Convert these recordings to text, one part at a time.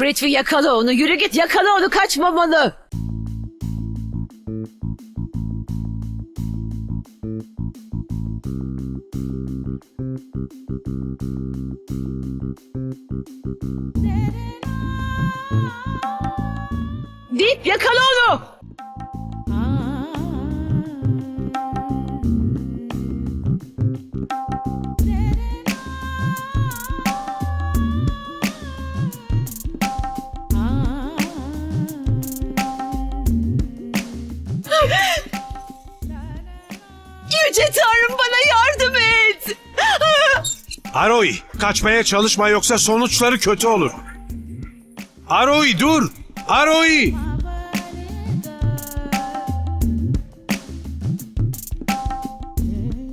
Prithvi yakala onu. Yürü git yakala onu kaçmamalı. Dip yakala onu. Aroi, kaçmaya çalışma yoksa sonuçları kötü olur. Aroi dur! Aroi!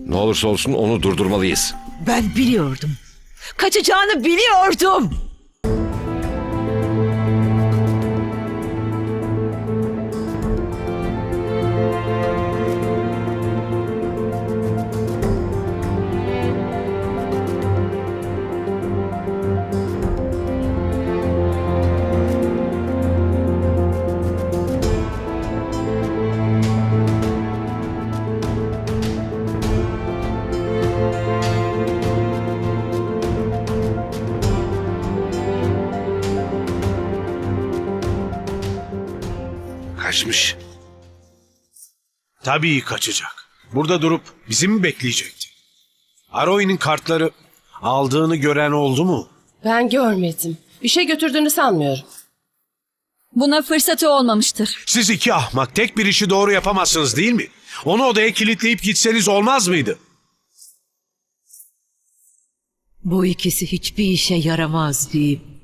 Ne olursa olsun onu durdurmalıyız. Ben biliyordum. Kaçacağını biliyordum. Kaçmış. Tabii kaçacak. Burada durup bizi mi bekleyecekti? Aroi'nin kartları aldığını gören oldu mu? Ben görmedim. Bir şey götürdüğünü sanmıyorum. Buna fırsatı olmamıştır. Siz iki ahmak tek bir işi doğru yapamazsınız değil mi? Onu odaya kilitleyip gitseniz olmaz mıydı? Bu ikisi hiçbir işe yaramaz diyeyim.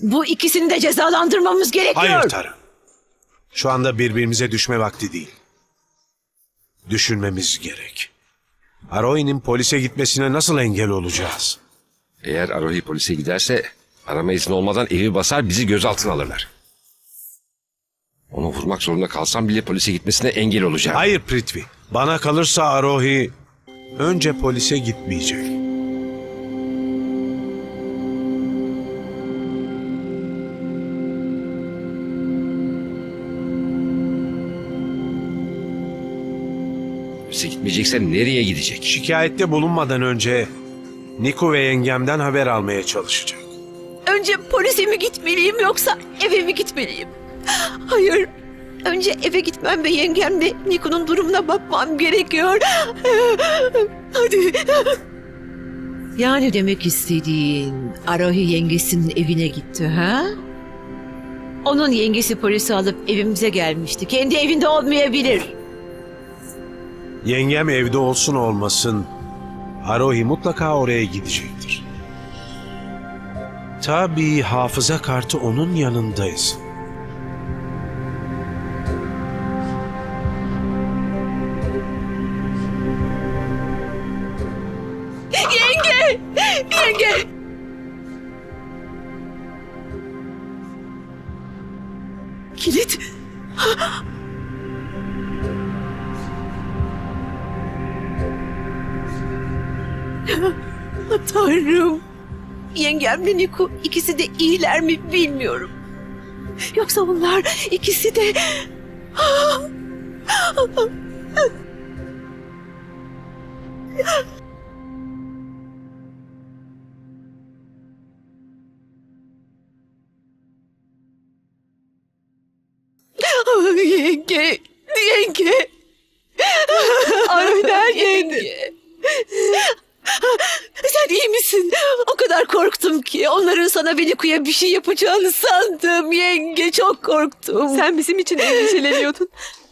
Bu ikisini de cezalandırmamız gerekiyor. Hayır Tarı. Şu anda birbirimize düşme vakti değil. Düşünmemiz gerek. Aroi'nin polise gitmesine nasıl engel olacağız? Eğer Arohi polise giderse arama izni olmadan evi basar bizi gözaltına alırlar. Onu vurmak zorunda kalsam bile polise gitmesine engel olacağım. Hayır Prithvi. Bana kalırsa Arohi önce polise gitmeyecek. Gitmeyecekse nereye gidecek? Şikayette bulunmadan önce Niku ve yengemden haber almaya çalışacak. Önce polise mi gitmeliyim yoksa eve mi gitmeliyim? Hayır. Önce eve gitmem ve yengemle Niko'nun durumuna bakmam gerekiyor. Hadi. Yani demek istediğin Arahi yengesinin evine gitti ha? Onun yengesi polisi alıp evimize gelmişti. Kendi evinde olmayabilir. Yengem evde olsun olmasın Arohi mutlaka oraya gidecektir. Tabii hafıza kartı onun yanındayız. Yengemle Niko ikisi de iyiler mi bilmiyorum. Yoksa onlar ikisi de... Yenge, yenge. Aynen yenge. Sen iyi misin? O kadar korktum ki onların sana ve Niku'ya bir şey yapacağını sandım yenge. Çok korktum. Sen bizim için endişeleniyordun.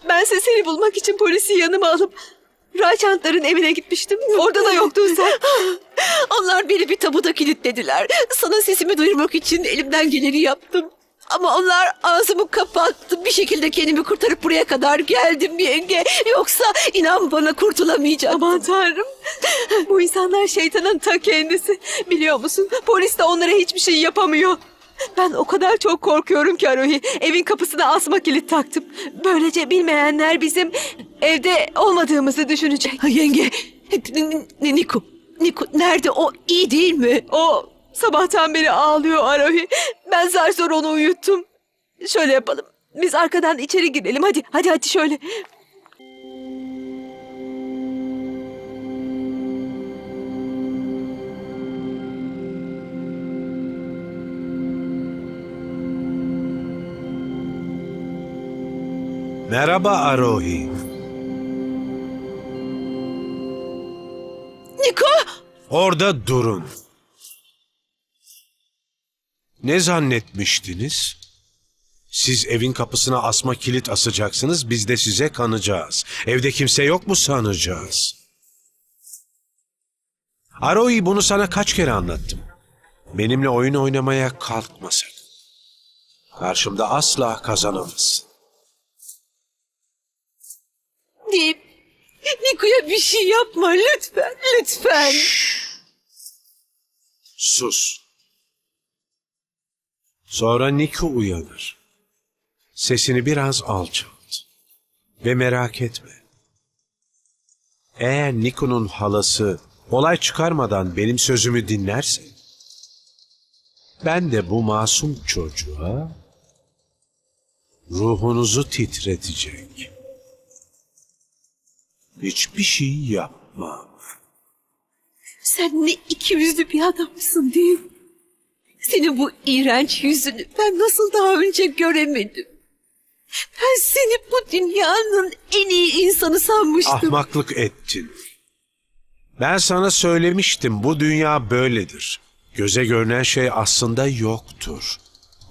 Bense seni bulmak için polisi yanıma alıp Rayçantların evine gitmiştim. Orada da yoktun sen. Onlar beni bir tabuda kilitlediler. Sana sesimi duyurmak için elimden geleni yaptım. Ama onlar ağzımı kapattı. Bir şekilde kendimi kurtarıp buraya kadar geldim yenge. Yoksa inan bana kurtulamayacaktım. Aman tanrım. Bu insanlar şeytanın ta kendisi. Biliyor musun? Polis de onlara hiçbir şey yapamıyor. Ben o kadar çok korkuyorum ki Arohi. Evin kapısına asma kilit taktım. Böylece bilmeyenler bizim evde olmadığımızı düşünecek. Ha, yenge, N- N- Niku, Niku nerede? O iyi değil mi? O Sabahtan beri ağlıyor Arohi. Ben zar zor onu uyuttum. Şöyle yapalım. Biz arkadan içeri girelim. Hadi, hadi, hadi şöyle. Merhaba Arohi. Niko! Orada durun. Ne zannetmiştiniz? Siz evin kapısına asma kilit asacaksınız, biz de size kanacağız. Evde kimse yok mu sanacağız? Arohi bunu sana kaç kere anlattım. Benimle oyun oynamaya kalkma sakın. Karşımda asla kazanamazsın. Deyip Niko'ya bir şey yapma lütfen, lütfen. Sus. Sonra Nico uyanır. Sesini biraz alçalt. Ve merak etme. Eğer Niko'nun halası olay çıkarmadan benim sözümü dinlerse, ben de bu masum çocuğa ruhunuzu titretecek. Hiçbir şey yapmam. Sen ne ikiyüzlü bir adamsın değil mi? Senin bu iğrenç yüzünü ben nasıl daha önce göremedim? Ben seni bu dünyanın en iyi insanı sanmıştım. Ahmaklık ettin. Ben sana söylemiştim bu dünya böyledir. Göze görünen şey aslında yoktur.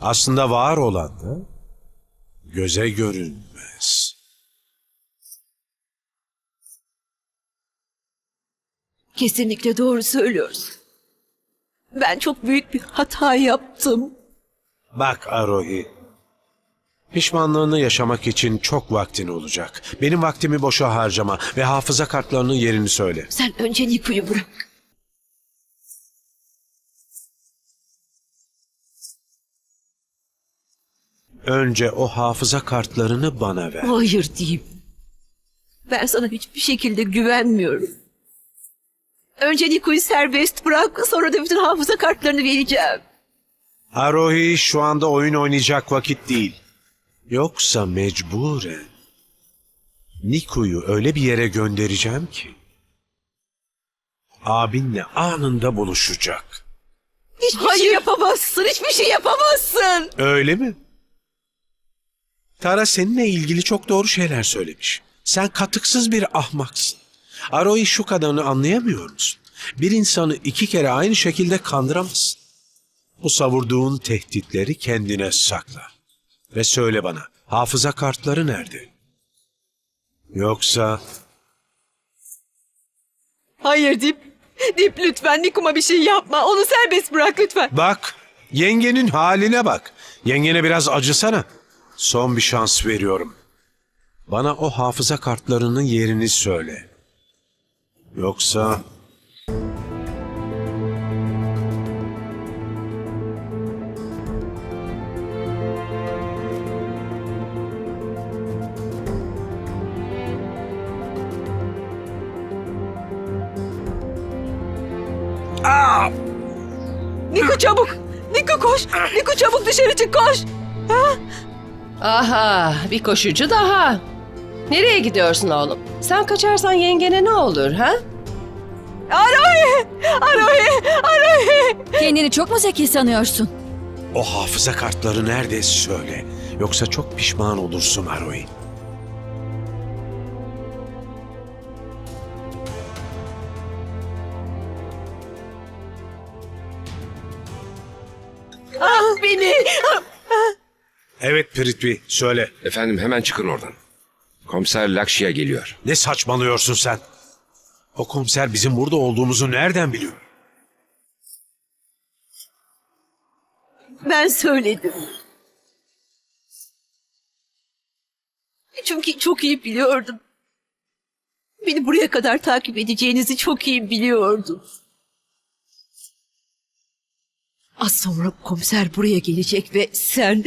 Aslında var olan da göze görünmez. Kesinlikle doğru söylüyorsun. Ben çok büyük bir hata yaptım. Bak Arohi. Pişmanlığını yaşamak için çok vaktin olacak. Benim vaktimi boşa harcama ve hafıza kartlarının yerini söyle. Sen önce Niko'yu bırak. Önce o hafıza kartlarını bana ver. Hayır diyeyim. Ben sana hiçbir şekilde güvenmiyorum. Önce Niko'yu serbest bırak, sonra da bütün hafıza kartlarını vereceğim. Arohi şu anda oyun oynayacak vakit değil. Yoksa mecburen Niko'yu öyle bir yere göndereceğim ki abinle anında buluşacak. Hiçbir şey yapamazsın, hiçbir şey yapamazsın. Öyle mi? Tara seninle ilgili çok doğru şeyler söylemiş. Sen katıksız bir ahmaksın. Arohi şu kadarını anlayamıyor musun? Bir insanı iki kere aynı şekilde kandıramazsın. Bu savurduğun tehditleri kendine sakla. Ve söyle bana, hafıza kartları nerede? Yoksa Hayır Dip. Dip lütfen Nikum'a bir şey yapma. Onu serbest bırak lütfen. bak, yengenin haline bak. Yengene biraz acısana. Son bir şans veriyorum. Bana o hafıza kartlarının yerini söyle. Yoksa Niku çabuk. Niku koş. Niku çabuk dışarı çık koş. Aha, bir koşucu daha. Nereye gidiyorsun oğlum? Sen kaçarsan yengene ne olur ha? Arohi. Arohi. Arohi. Kendini çok mu zeki sanıyorsun? o hafıza kartları nerede söyle. Yoksa çok pişman olursun Aroy. Ah beni. Evet Prithvi söyle. Efendim hemen çıkın oradan. Komiser Lakşi'ye geliyor. Ne saçmalıyorsun sen? O komiser bizim burada olduğumuzu nereden biliyor? Ben söyledim. Çünkü çok iyi biliyordum. Beni buraya kadar takip edeceğinizi çok iyi biliyordum. Az sonra komiser buraya gelecek ve sen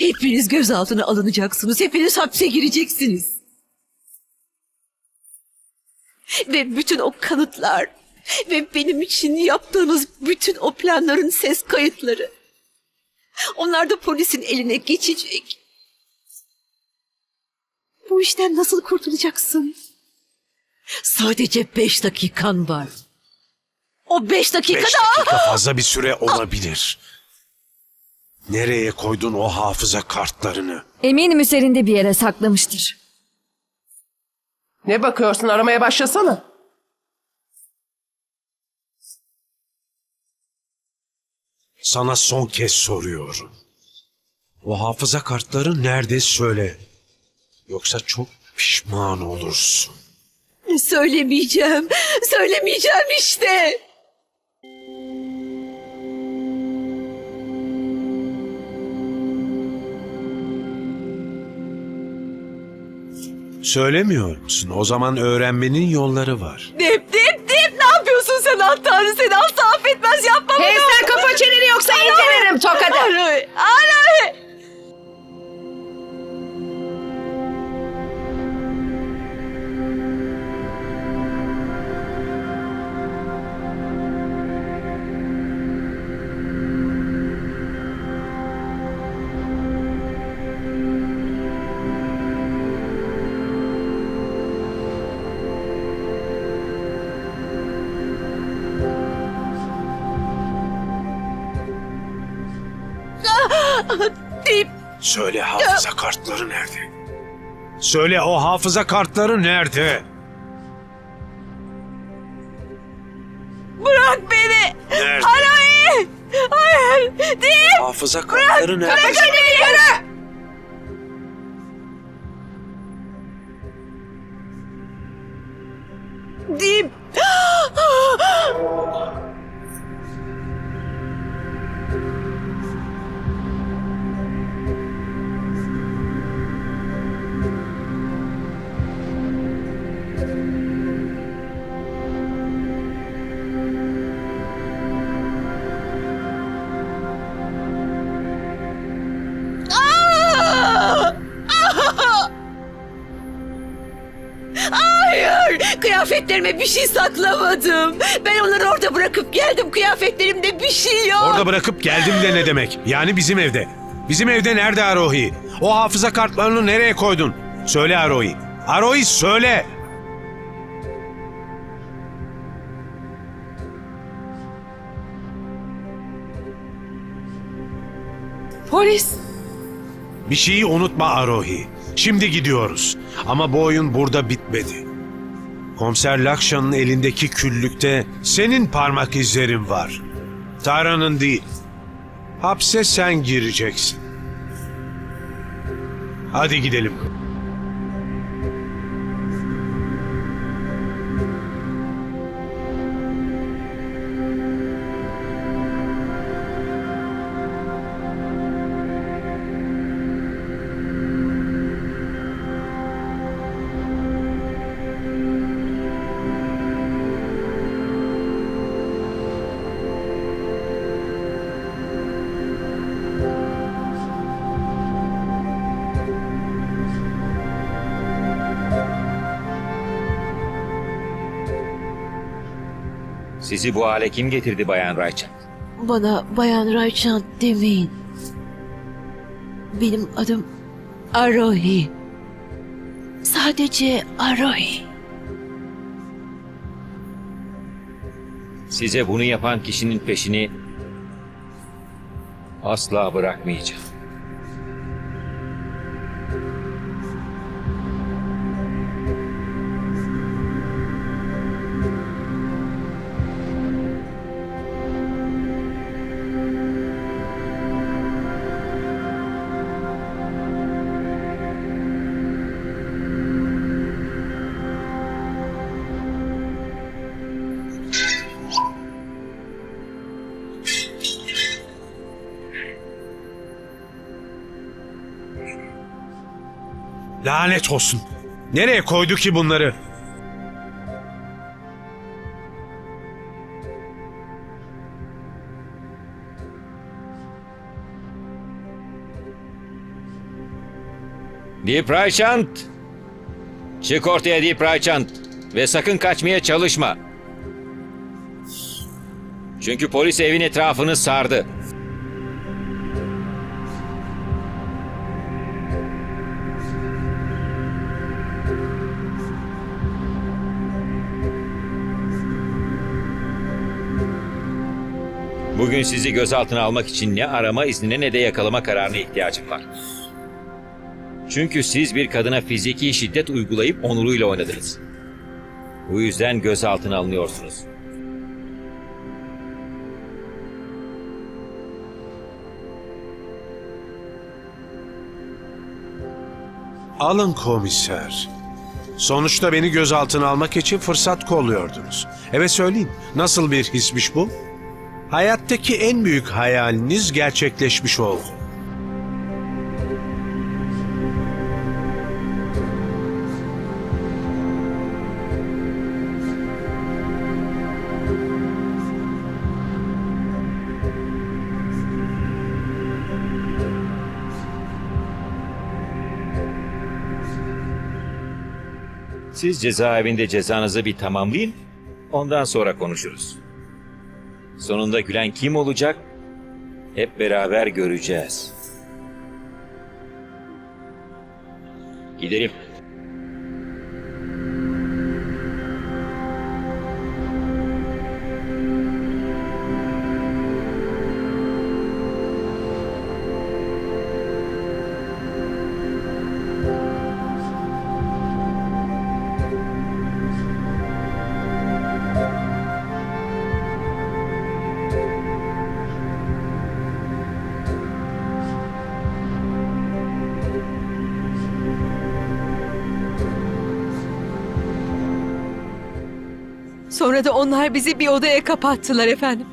hepiniz gözaltına alınacaksınız. Hepiniz hapse gireceksiniz. Ve bütün o kanıtlar Ve benim için yaptığınız bütün o planların ses kayıtları. Onlar da polisin eline geçecek. Bu işten nasıl kurtulacaksın? Sadece beş dakikan var. O beş dakikada... Beş dakika fazla bir süre olabilir. Nereye koydun o hafıza kartlarını? Eminim üzerinde bir yere saklamıştır. Ne bakıyorsun aramaya başlasana. Sana son kez soruyorum. O hafıza kartları nerede söyle. Yoksa çok pişman olursun. Söylemeyeceğim. Söylemeyeceğim işte. Söylemiyor musun? O zaman öğrenmenin yolları var. Dip Söyle o hafıza kartları nerede? Bırak beni. Nerede? Arohi. Hayır. Dip. Hafıza kartları nerede? Bırak beni yürü. deyip Kıyafetlerime bir şey saklamadım. Ben onları orada bırakıp geldim. Kıyafetlerimde bir şey yok. Orada bırakıp geldim de ne demek? Yani bizim evde. Bizim evde nerede Arohi? O hafıza kartlarını nereye koydun? Söyle Arohi. Arohi söyle. Polis. Bir şeyi unutma Arohi. Şimdi gidiyoruz. Ama bu oyun burada bitmedi. Komiser Lakşan'ın elindeki küllükte senin parmak izlerin var. Tara'nın değil. Hapse sen gireceksin. Hadi gidelim. Sizi bu hale kim getirdi Bayan Rayçan? Bana Bayan Rayçan demeyin. Benim adım Arohi. Sadece Arohi. Size bunu yapan kişinin peşini asla bırakmayacağım. Lanet olsun. Nereye koydu ki bunları? Deep Raychant! Çık ortaya Deep Raychant ve sakın kaçmaya çalışma. Çünkü polis evin etrafını sardı. Bugün sizi gözaltına almak için ne arama iznine ne de yakalama kararına ihtiyacım var. Çünkü siz bir kadına fiziki şiddet uygulayıp onuruyla oynadınız. Bu yüzden gözaltına alınıyorsunuz. Alın komiser. Sonuçta beni gözaltına almak için fırsat kolluyordunuz. Evet söyleyin, nasıl bir hismiş bu? Hayattaki en büyük hayaliniz gerçekleşmiş oldu. Siz cezaevinde cezanızı bir tamamlayın. Ondan sonra konuşuruz. Sonunda gülen kim olacak? Hep beraber göreceğiz. Gidelim. Sonra da onlar bizi bir odaya kapattılar efendim.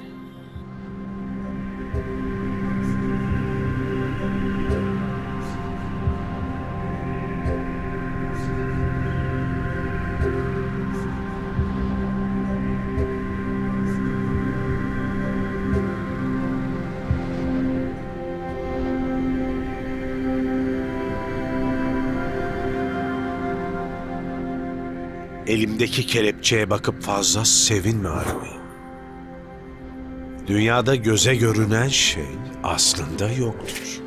Elimdeki kelepçeye bakıp fazla sevinme Arvi. Dünyada göze görünen şey aslında yoktur.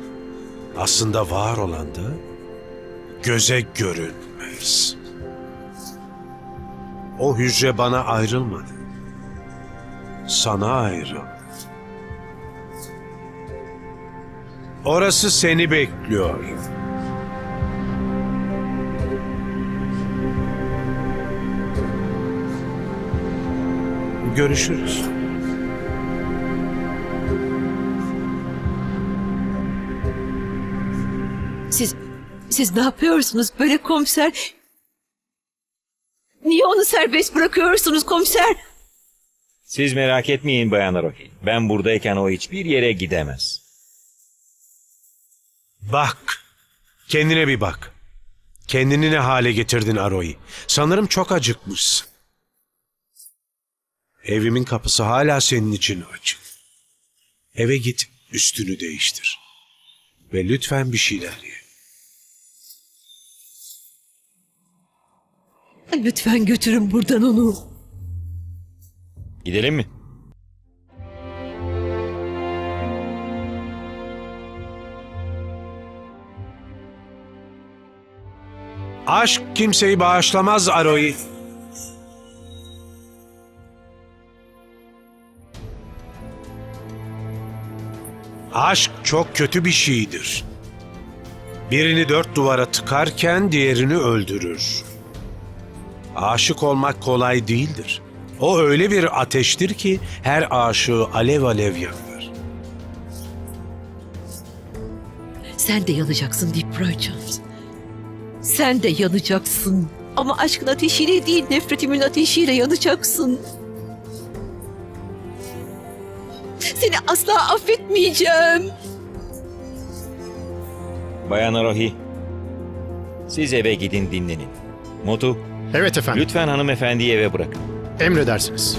Aslında var olan da göze görünmez. O hücre bana ayrılmadı. Sana ayrıldı. Orası seni bekliyor. Görüşürüz. Siz, siz ne yapıyorsunuz böyle komiser? Niye onu serbest bırakıyorsunuz komiser? Siz merak etmeyin Bayan Arohi. Ben buradayken o hiçbir yere gidemez. Bak. Kendine bir bak. Kendini ne hale getirdin Aroy? Sanırım çok acıkmışsın. Evimin kapısı hala senin için açık. Eve git, üstünü değiştir. Ve lütfen bir şeyler ye. Lütfen götürün buradan onu. Gidelim mi? Aşk kimseyi bağışlamaz Aroy. Aşk çok kötü bir şeydir. Birini dört duvara tıkarken diğerini öldürür. Aşık olmak kolay değildir. O öyle bir ateştir ki her aşığı alev alev yakar. Sen de yanacaksın Deep Righteous. Sen de yanacaksın. Ama aşkın ateşiyle değil, nefretimin ateşiyle yanacaksın. Seni asla affetmeyeceğim. Bayan Arohi. Siz eve gidin dinlenin. Motu, Evet efendim. lütfen hanımefendiyi eve bırakın. Emredersiniz.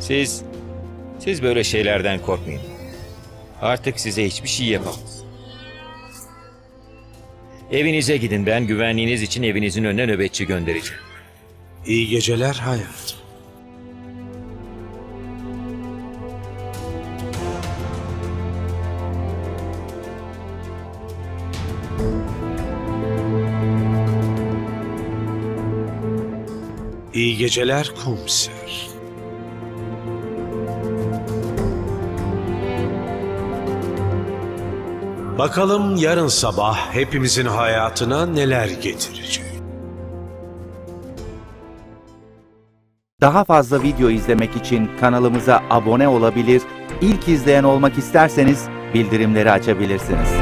Siz, siz böyle şeylerden korkmayın. Artık size hiçbir şey yapamaz. Evinize gidin ben güvenliğiniz için evinizin önüne nöbetçi göndereceğim. İyi geceler hayatım. İyi geceler komiser. Bakalım yarın sabah hepimizin hayatına neler getirecek. Daha fazla video izlemek için kanalımıza abone olabilir, ilk izleyen olmak isterseniz bildirimleri açabilirsiniz.